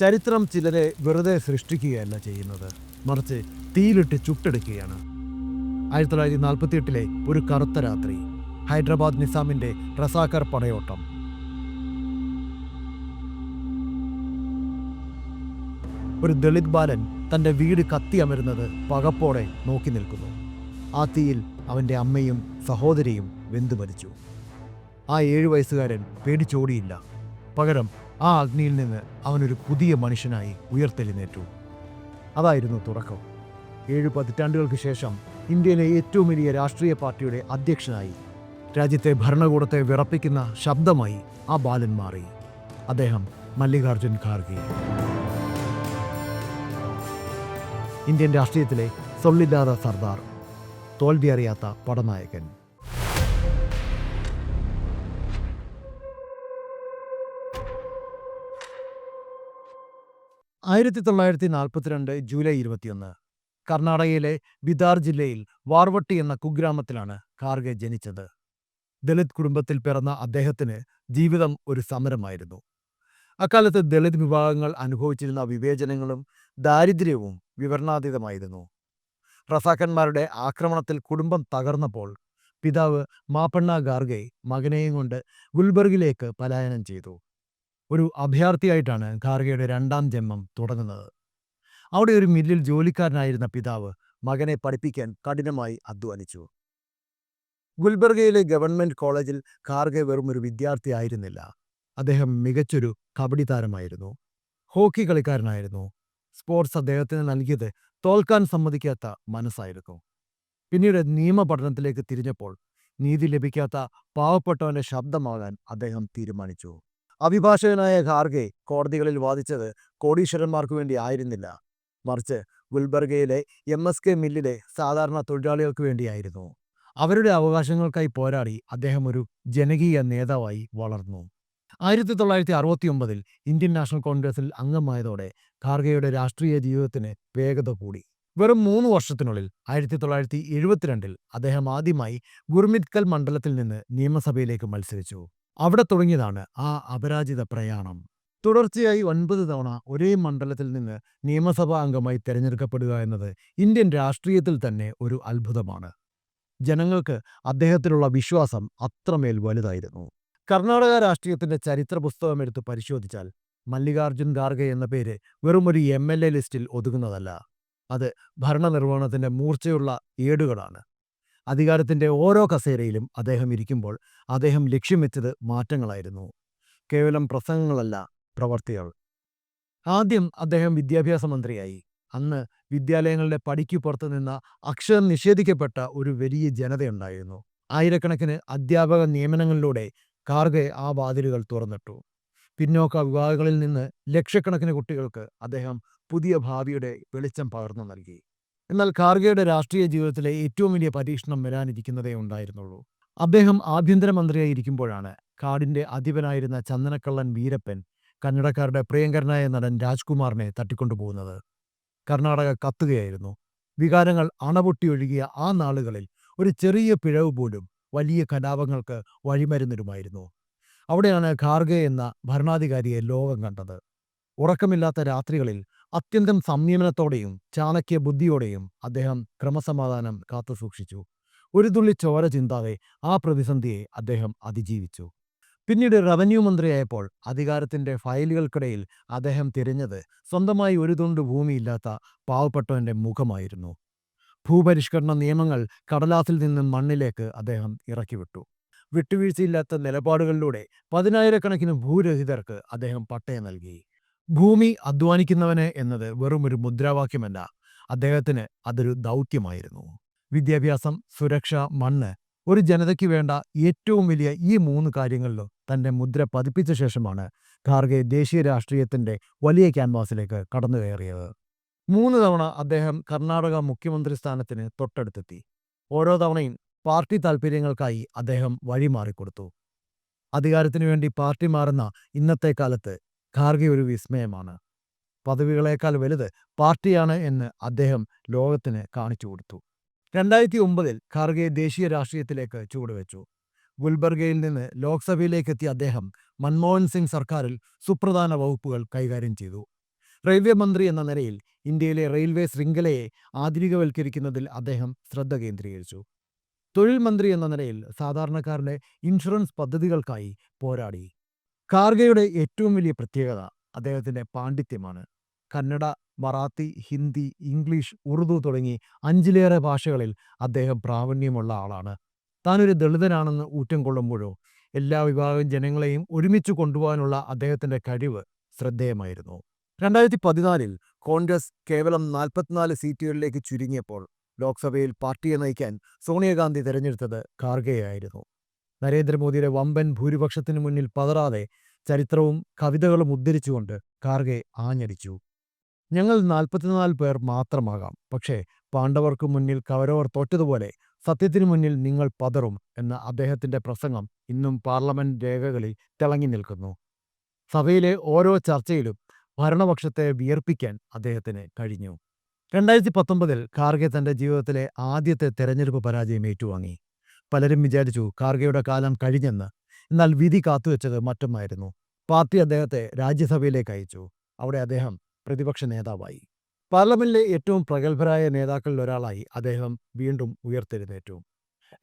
ചരിത്രം ചിലരെ വെറുതെ സൃഷ്ടിക്കുകയല്ല ചെയ്യുന്നത്. മറിച്ച് തീയിലിട്ട് ചുട്ടെടുക്കുകയാണ്. ആയിരത്തി തൊള്ളായിരത്തി നാൽപ്പത്തി എട്ടിലെ ഒരു കറുത്ത രാത്രി ഹൈദരാബാദ് നിസാമിന്റെ റസാക്കർ പടയോട്ടം. ഒരു ദളിത് ബാലൻ തന്റെ വീട് കത്തിയമരുന്നത് പകപ്പോടെ നോക്കി നിൽക്കുന്നു. ആ തീയിൽ അവന്റെ അമ്മയും സഹോദരിയും വെന്തു മരിച്ചു ആ ഏഴു വയസ്സുകാരൻ പേടിച്ചോടിയില്ല. പകരം ആ അഗ്നിയിൽ നിന്ന് അവനൊരു പുതിയ മനുഷ്യനായി ഉയർത്തെഴുന്നേറ്റു. അതായിരുന്നു തുടക്കം. ഏഴ് പതിറ്റാണ്ടുകൾക്ക് ശേഷം ഇന്ത്യയിലെ ഏറ്റവും വലിയ രാഷ്ട്രീയ പാർട്ടിയുടെ അധ്യക്ഷനായി രാജ്യത്തെ ഭരണകൂടത്തെ വിറപ്പിക്കുന്ന ശബ്ദമായി ആ ബാലൻ മാറി. അദ്ദേഹം മല്ലികാർജുൻ ഖാർഗെ. ഇന്ത്യൻ രാഷ്ട്രീയത്തിലെ സൊല്ലില്ലാത്ത സർദാർ തോൽവി അറിയാത്ത പടനായകൻ. ആയിരത്തി തൊള്ളായിരത്തി നാൽപ്പത്തിരണ്ട് ജൂലൈ ഇരുപത്തിയൊന്ന് കർണാടകയിലെ ബിദാർ ജില്ലയിൽ വാർവട്ടി എന്ന കുഗ്രാമത്തിലാണ് ഖാർഗെ ജനിച്ചത്. ദളിത് കുടുംബത്തിൽ പിറന്ന അദ്ദേഹത്തിന് ജീവിതം ഒരു സമരമായിരുന്നു. അക്കാലത്ത് ദളിത് വിഭാഗങ്ങൾ അനുഭവിച്ചിരുന്ന വിവേചനങ്ങളും ദാരിദ്ര്യവും വിവരണാതീതമായിരുന്നു. റസാക്കന്മാരുടെ ആക്രമണത്തിൽ കുടുംബം തകർന്നപ്പോൾ പിതാവ് മാപ്പണ്ണ ഗാർഗെ മകനെയും കൊണ്ട് ഗുൽബർഗിലേക്ക് പലായനം ചെയ്തു. ഒരു അഭയാർത്ഥിയായിട്ടാണ് ഖാർഗയുടെ രണ്ടാം ജന്മം തുടങ്ങുന്നത്. അവിടെ ഒരു മില്ലിൽ ജോലിക്കാരനായിരുന്ന പിതാവ് മകനെ പഠിപ്പിക്കാൻ കഠിനമായി അധ്വാനിച്ചു. ഗുൽബർഗയിലെ ഗവൺമെന്റ് കോളേജിൽ ഖാർഗെ വെറും ഒരു വിദ്യാർത്ഥിയായിരുന്നില്ല അദ്ദേഹം മികച്ചൊരു കബഡി താരമായിരുന്നു. ഹോക്കി കളിക്കാരനായിരുന്നു. സ്പോർട്സ് അദ്ദേഹത്തിന് നൽകിയത് തോൽക്കാൻ സമ്മതിക്കാത്ത മനസ്സായിരുന്നു. പിന്നീട് നിയമ പഠനത്തിലേക്ക് തിരിഞ്ഞപ്പോൾ നീതി ലഭിക്കാത്ത പാവപ്പെട്ടവന്റെ ശബ്ദമാകാൻ അദ്ദേഹം തീരുമാനിച്ചു. അഭിഭാഷകനായ ഖാർഗെ കോടതികളിൽ വാദിച്ചത് കോടീശ്വരന്മാർക്ക് വേണ്ടി ആയിരുന്നില്ല. മറിച്ച് ഗുൽബർഗയിലെ എം എസ് കെ മില്ലിലെ സാധാരണ തൊഴിലാളികൾക്ക് വേണ്ടിയായിരുന്നു. അവരുടെ അവകാശങ്ങൾക്കായി പോരാടി അദ്ദേഹം ഒരു ജനകീയ നേതാവായി വളർന്നു. ആയിരത്തി തൊള്ളായിരത്തി അറുപത്തിയൊമ്പതിൽ ഇന്ത്യൻ നാഷണൽ കോൺഗ്രസിൽ അംഗമായതോടെ ഖാർഗെയുടെ രാഷ്ട്രീയ ജീവിതത്തിന് വേഗത കൂടി. വെറും മൂന്ന് വർഷത്തിനുള്ളിൽ ആയിരത്തി തൊള്ളായിരത്തി എഴുപത്തിരണ്ടിൽ അദ്ദേഹം ആദ്യമായി ഗുർമിത്കൽ മണ്ഡലത്തിൽ നിന്ന് നിയമസഭയിലേക്ക് മത്സരിച്ചു. അവിടെ തുടങ്ങിയതാണ് ആ അപരാജിത പ്രയാണം. തുടർച്ചയായി ഒൻപത് തവണ ഒരേ മണ്ഡലത്തിൽ നിന്ന് നിയമസഭാ അംഗമായി തെരഞ്ഞെടുക്കപ്പെടുക എന്നത് ഇന്ത്യൻ രാഷ്ട്രീയത്തിൽ തന്നെ ഒരു അത്ഭുതമാണ്. ജനങ്ങൾക്ക് അദ്ദേഹത്തിലുള്ള വിശ്വാസം അത്രമേൽ വലുതായിരുന്നു. കർണാടക രാഷ്ട്രീയത്തിന്റെ ചരിത്ര പുസ്തകം എടുത്ത് പരിശോധിച്ചാൽ മല്ലികാർജുൻ ഖാർഗെ എന്ന പേര് വെറും ഒരു എം എൽ എ ലിസ്റ്റിൽ ഒതുങ്ങുന്നതല്ല. അത് ഭരണനിർവഹണത്തിന്റെ മൂർച്ചയുള്ള ഏടുകളാണ്. അധികാരത്തിന്റെ ഓരോ കസേരയിലും അദ്ദേഹം ഇരിക്കുമ്പോൾ അദ്ദേഹം ലക്ഷ്യം വെച്ചത് മാറ്റങ്ങളായിരുന്നു. കേവലം പ്രസംഗങ്ങളല്ല പ്രവർത്തികൾ. ആദ്യം അദ്ദേഹം വിദ്യാഭ്യാസ മന്ത്രിയായി. അന്ന് വിദ്യാലയങ്ങളുടെ പടിക്കു പുറത്തു നിന്ന അക്ഷരം നിഷേധിക്കപ്പെട്ട ഒരു വലിയ ജനതയുണ്ടായിരുന്നു. ആയിരക്കണക്കിന് അധ്യാപക നിയമനങ്ങളിലൂടെ കാർഗെ ആ വാതിലുകൾ തുറന്നിട്ടു. പിന്നോക്ക വിഭാഗങ്ങളിൽ നിന്ന് ലക്ഷക്കണക്കിന് കുട്ടികൾക്ക് അദ്ദേഹം പുതിയ ഭാവിയുടെ വെളിച്ചം പകർന്നു നൽകി. എന്നാൽ ഖാർഗെയുടെ രാഷ്ട്രീയ ജീവിതത്തിലെ ഏറ്റവും വലിയ പരീക്ഷണം വരാനിരിക്കുന്നതേ ഉണ്ടായിരുന്നുള്ളൂ. അദ്ദേഹം ആഭ്യന്തരമന്ത്രിയായിരിക്കുമ്പോഴാണ് കാടിന്റെ അധിപനായിരുന്ന ചന്ദനക്കള്ളൻ വീരപ്പൻ കന്നഡക്കാരുടെ പ്രിയങ്കരനായ നടൻ രാജ്കുമാറിനെ തട്ടിക്കൊണ്ടുപോകുന്നത്. കർണാടക കത്തുകയായിരുന്നു. വികാരങ്ങൾ അണപൊട്ടിയൊഴുകിയ ആ നാളുകളിൽ ഒരു ചെറിയ പിഴവ് പോലും വലിയ കലാപങ്ങൾക്ക് വഴിമരുന്നിടുമായിരുന്നു. അവിടെയാണ് ഖാർഗെ എന്ന ഭരണാധികാരിയെ ലോകം കണ്ടത്. ഉറക്കമില്ലാത്ത രാത്രികളിൽ അത്യന്തം സംയമനത്തോടെയും ചാണക്യ ബുദ്ധിയോടെയും അദ്ദേഹം ക്രമസമാധാനം കാത്തുസൂക്ഷിച്ചു ഒരു തുള്ളി ചോര ചിന്താതെ ആ പ്രതിസന്ധിയെ അദ്ദേഹം അതിജീവിച്ചു. പിന്നീട് റവന്യൂ മന്ത്രിയായപ്പോൾ അധികാരത്തിന്റെ ഫയലുകൾക്കിടയിൽ അദ്ദേഹം തിരഞ്ഞത് സ്വന്തമായി ഒരു തുണ്ട് ഭൂമിയില്ലാത്ത പാവപ്പെട്ടവന്റെ മുഖമായിരുന്നു. ഭൂപരിഷ്കരണ നിയമങ്ങൾ കടലാസിൽ നിന്ന് മണ്ണിലേക്ക് അദ്ദേഹം ഇറക്കിവിട്ടു. വിട്ടുവീഴ്ചയില്ലാത്ത നിലപാടുകളിലൂടെ പതിനായിരക്കണക്കിന് ഭൂരഹിതർക്ക് അദ്ദേഹം പട്ടയം നൽകി. ഭൂമി അധ്വാനിക്കുന്നവന് എന്നത് വെറും ഒരു മുദ്രാവാക്യമല്ല. അദ്ദേഹത്തിന് അതൊരു ദൗത്യമായിരുന്നു. വിദ്യാഭ്യാസം സുരക്ഷ മണ്ണ് ഒരു ജനതയ്ക്ക് വേണ്ട ഏറ്റവും വലിയ ഈ മൂന്ന് കാര്യങ്ങളിലും തന്റെ മുദ്ര പതിപ്പിച്ച ശേഷമാണ് ഖാർഗെ ദേശീയ രാഷ്ട്രീയത്തിന്റെ വലിയ ക്യാൻവാസിലേക്ക് കടന്നു കയറിയത് മൂന്ന് തവണ അദ്ദേഹം കർണാടക മുഖ്യമന്ത്രി സ്ഥാനത്തിന് തൊട്ടടുത്തെത്തി. ഓരോ തവണയും പാർട്ടി താൽപ്പര്യങ്ങൾക്കായി അദ്ദേഹം വഴിമാറിക്കൊടുത്തു. അധികാരത്തിനു വേണ്ടി പാർട്ടി മാറുന്ന ഇന്നത്തെ കാലത്ത് ഖാർഗെ ഒരു വിസ്മയമാണ്. പദവികളേക്കാൾ വലുത് പാർട്ടിയാണ് എന്ന് അദ്ദേഹം ലോകത്തിന് കാണിച്ചു കൊടുത്തു. രണ്ടായിരത്തി ഒമ്പതിൽ ഖാർഗെ ദേശീയ രാഷ്ട്രീയത്തിലേക്ക് ചുവടുവെച്ചു. ഗുൽബർഗയിൽ നിന്ന് ലോക്സഭയിലേക്ക് എത്തിയ അദ്ദേഹം മൻമോഹൻ സിംഗ് സർക്കാരിൽ സുപ്രധാന വകുപ്പുകൾ കൈകാര്യം ചെയ്തു. റെയിൽവേ മന്ത്രി എന്ന നിലയിൽ ഇന്ത്യയിലെ റെയിൽവേ ശൃംഖലയെ ആധുനികവൽക്കരിക്കുന്നതിൽ അദ്ദേഹം ശ്രദ്ധ കേന്ദ്രീകരിച്ചു. തൊഴിൽ മന്ത്രി എന്ന നിലയിൽ സാധാരണക്കാരുടെ ഇൻഷുറൻസ് പദ്ധതികൾക്കായി പോരാടി. കാർഗയുടെ ഏറ്റവും വലിയ പ്രത്യേകത അദ്ദേഹത്തിന്റെ പാണ്ഡിത്യമാണ്. കന്നഡ മറാത്തി ഹിന്ദി ഇംഗ്ലീഷ് ഉറുദു തുടങ്ങി അഞ്ചിലേറെ ഭാഷകളിൽ അദ്ദേഹം പ്രാവീണ്യമുള്ള ആളാണ്. താനൊരു ദളിതനാണെന്ന് ഊറ്റം കൊള്ളുമ്പോഴോ എല്ലാ വിഭാഗം ജനങ്ങളെയും ഒരുമിച്ച് കൊണ്ടുപോകാനുള്ള അദ്ദേഹത്തിന്റെ കഴിവ് ശ്രദ്ധേയമായിരുന്നു. രണ്ടായിരത്തി പതിനാലിൽ കോൺഗ്രസ് കേവലം നാൽപ്പത്തിനാല് സീറ്റുകളിലേക്ക് ചുരുങ്ങിയപ്പോൾ ലോക്സഭയിൽ പാർട്ടിയെ നയിക്കാൻ സോണിയാഗാന്ധി തിരഞ്ഞെടുത്തത് ഖാർഗെയായിരുന്നു നരേന്ദ്രമോദിയുടെ വമ്പൻ ഭൂരിപക്ഷത്തിനു മുന്നിൽ പതറാതെ ചരിത്രവും കവിതകളും ഉദ്ധരിച്ചുകൊണ്ട് കാർഗെ ആഞ്ഞടിച്ചു. ഞങ്ങൾ നാൽപ്പത്തിനാല് പേർ മാത്രമാകാം. പക്ഷേ പാണ്ഡവർക്ക് മുന്നിൽ കൗരവർ തോറ്റതുപോലെ സത്യത്തിനു മുന്നിൽ നിങ്ങൾ പതറും എന്ന അദ്ദേഹത്തിന്റെ പ്രസംഗം ഇന്നും പാർലമെന്റ് രേഖകളിൽ തിളങ്ങി നിൽക്കുന്നു. സഭയിലെ ഓരോ ചർച്ചയിലും ഭരണപക്ഷത്തെ വിയർപ്പിക്കാൻ അദ്ദേഹത്തിന് കഴിഞ്ഞു. രണ്ടായിരത്തി പത്തൊമ്പതിൽ ഖാർഗെ തന്റെ ജീവിതത്തിലെ ആദ്യത്തെ തെരഞ്ഞെടുപ്പ് പരാജയം ഏറ്റുവാങ്ങി. പലരും വിചാരിച്ചു ഖാർഗെയുടെ കാലം കഴിഞ്ഞെന്ന്. എന്നാൽ വിധി കാത്തുവെച്ചത് മറ്റൊന്നായിരുന്നു. പാർട്ടി അദ്ദേഹത്തെ രാജ്യസഭയിലേക്ക് അയച്ചു. അവിടെ അദ്ദേഹം പ്രതിപക്ഷ നേതാവായി. പാർലമെന്റിലെ ഏറ്റവും പ്രഗത്ഭരായ നേതാക്കളിൽ ഒരാളായി അദ്ദേഹം വീണ്ടും ഉയർത്തെഴുന്നേറ്റു.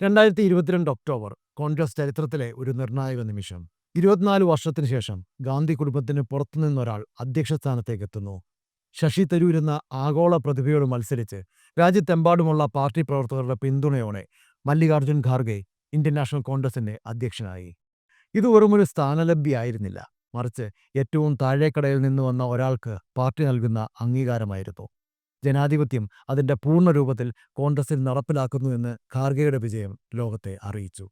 രണ്ടായിരത്തി ഇരുപത്തിരണ്ട് ഒക്ടോബർ കോൺഗ്രസ് ചരിത്രത്തിലെ ഒരു നിർണായക നിമിഷം. ഇരുപത്തിനാല് വർഷത്തിനു ശേഷം ഗാന്ധി കുടുംബത്തിന് പുറത്തുനിന്നൊരാൾ അധ്യക്ഷ സ്ഥാനത്തേക്ക് എത്തുന്നു. ശശി തരൂർ എന്ന ആഗോള പ്രതിഭയോട് മത്സരിച്ച് രാജ്യത്തെമ്പാടുമുള്ള പാർട്ടി പ്രവർത്തകരുടെ പിന്തുണയോടെ മല്ലികാർജുൻ ഖാർഗെ ഇന്ത്യൻ നാഷണൽ കോൺഗ്രസിന്റെ അധ്യക്ഷനായി. ഇത് വെറുമൊരു സ്ഥാനലബ്ധിയായിരുന്നില്ല. മറിച്ച് ഏറ്റവും താഴേക്കടയിൽ നിന്ന് വന്ന ഒരാൾക്ക് പാർട്ടി നൽകുന്ന അംഗീകാരമായിരുന്നു. ജനാധിപത്യം അതിന്റെ പൂർണ രൂപത്തിൽ കോൺഗ്രസിൽ നടപ്പിലാക്കുന്നു എന്ന് ഖാർഗെയുടെ വിജയം ലോകത്തെ അറിയിച്ചു.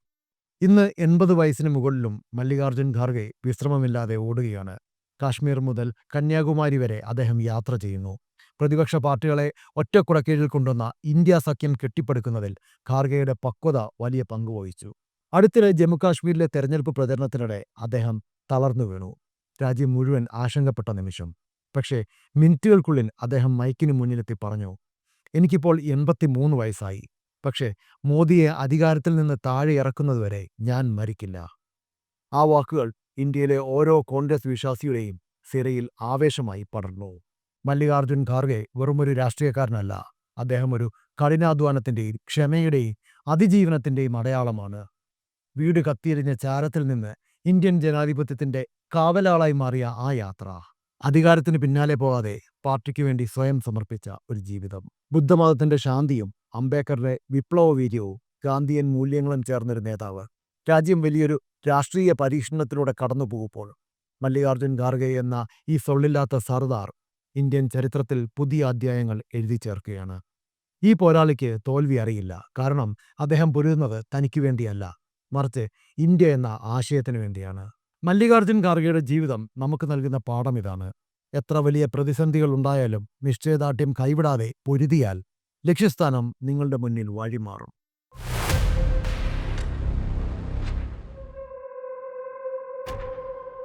ഇന്ന് എൺപത് വയസ്സിന് മുകളിലും മല്ലികാർജുൻ ഖാർഗെ വിശ്രമമില്ലാതെ ഓടുകയാണ്. കാശ്മീർ മുതൽ കന്യാകുമാരി വരെ അദ്ദേഹം യാത്ര ചെയ്യുന്നു. പ്രതിപക്ഷ പാർട്ടികളെ ഒറ്റക്കുടക്കീഴിൽ കൊണ്ടുവന്ന ഇന്ത്യ സഖ്യം കെട്ടിപ്പടുക്കുന്നതിൽ ഖാർഗെയുടെ പക്വത വലിയ പങ്കുവഹിച്ചു അടുത്തിടെ ജമ്മുകാശ്മീരിലെ തെരഞ്ഞെടുപ്പ് പ്രചരണത്തിനിടെ അദ്ദേഹം തളർന്നു വീണു. രാജ്യം മുഴുവൻ ആശങ്കപ്പെട്ട നിമിഷം. പക്ഷേ മിനിറ്റുകൾക്കുള്ളിൽ അദ്ദേഹം മൈക്കിനു മുന്നിലെത്തി പറഞ്ഞു എനിക്കിപ്പോൾ എൺപത്തിമൂന്ന് വയസ്സായി. പക്ഷേ മോദിയെ അധികാരത്തിൽ നിന്ന് താഴെ ഇറക്കുന്നതുവരെ ഞാൻ മരിക്കില്ല ആ വാക്കുകൾ ഇന്ത്യയിലെ ഓരോ കോൺഗ്രസ് വിശ്വാസിയുടെയും സിരയിൽ ആവേശമായി പടർന്നു. മല്ലികാർജുൻ ഖാർഗെ വെറുമൊരു രാഷ്ട്രീയക്കാരനല്ല. അദ്ദേഹം ഒരു കഠിനാധ്വാനത്തിന്റെയും ക്ഷമയുടെയും അതിജീവനത്തിന്റെയും അടയാളമാണ്. വീട് കത്തിയെരിഞ്ഞ ചാരത്തിൽ നിന്ന് ഇന്ത്യൻ ജനാധിപത്യത്തിന്റെ കാവലാളായി മാറിയ ആ യാത്ര അധികാരത്തിന് പിന്നാലെ പോകാതെ പാർട്ടിക്ക് വേണ്ടി സ്വയം സമർപ്പിച്ച ഒരു ജീവിതം. ബുദ്ധമതത്തിന്റെ ശാന്തിയും അംബേദ്കറുടെ വിപ്ലവവീര്യവും ഗാന്ധിയൻ മൂല്യങ്ങളും ചേർന്നൊരു നേതാവ്. രാജ്യം വലിയൊരു രാഷ്ട്രീയ പരീക്ഷണത്തിലൂടെ കടന്നുപോകുമ്പോൾ മല്ലികാർജുൻ ഖാർഗെ എന്ന ഈ സൊള്ളില്ലാത്ത സർദാർ ഇന്ത്യൻ ചരിത്രത്തിൽ പുതിയ അധ്യായങ്ങൾ എഴുതി ചേർക്കുകയാണ്. ഈ പോരാളിക്ക് തോൽവി അറിയില്ല. കാരണം അദ്ദേഹം പൊരുതുന്നത് തനിക്ക് വേണ്ടിയല്ല. മറിച്ച് ഇന്ത്യ എന്ന ആശയത്തിന് വേണ്ടിയാണ്. മല്ലികാർജുൻ ഖാർഗെയുടെ ജീവിതം നമുക്ക് നൽകുന്ന പാഠം ഇതാണ്. എത്ര വലിയ പ്രതിസന്ധികൾ ഉണ്ടായാലും നിശ്ചയദാർഢ്യം കൈവിടാതെ പൊരുതിയാൽ ലക്ഷ്യസ്ഥാനം നിങ്ങളുടെ മുന്നിൽ വഴിമാറും.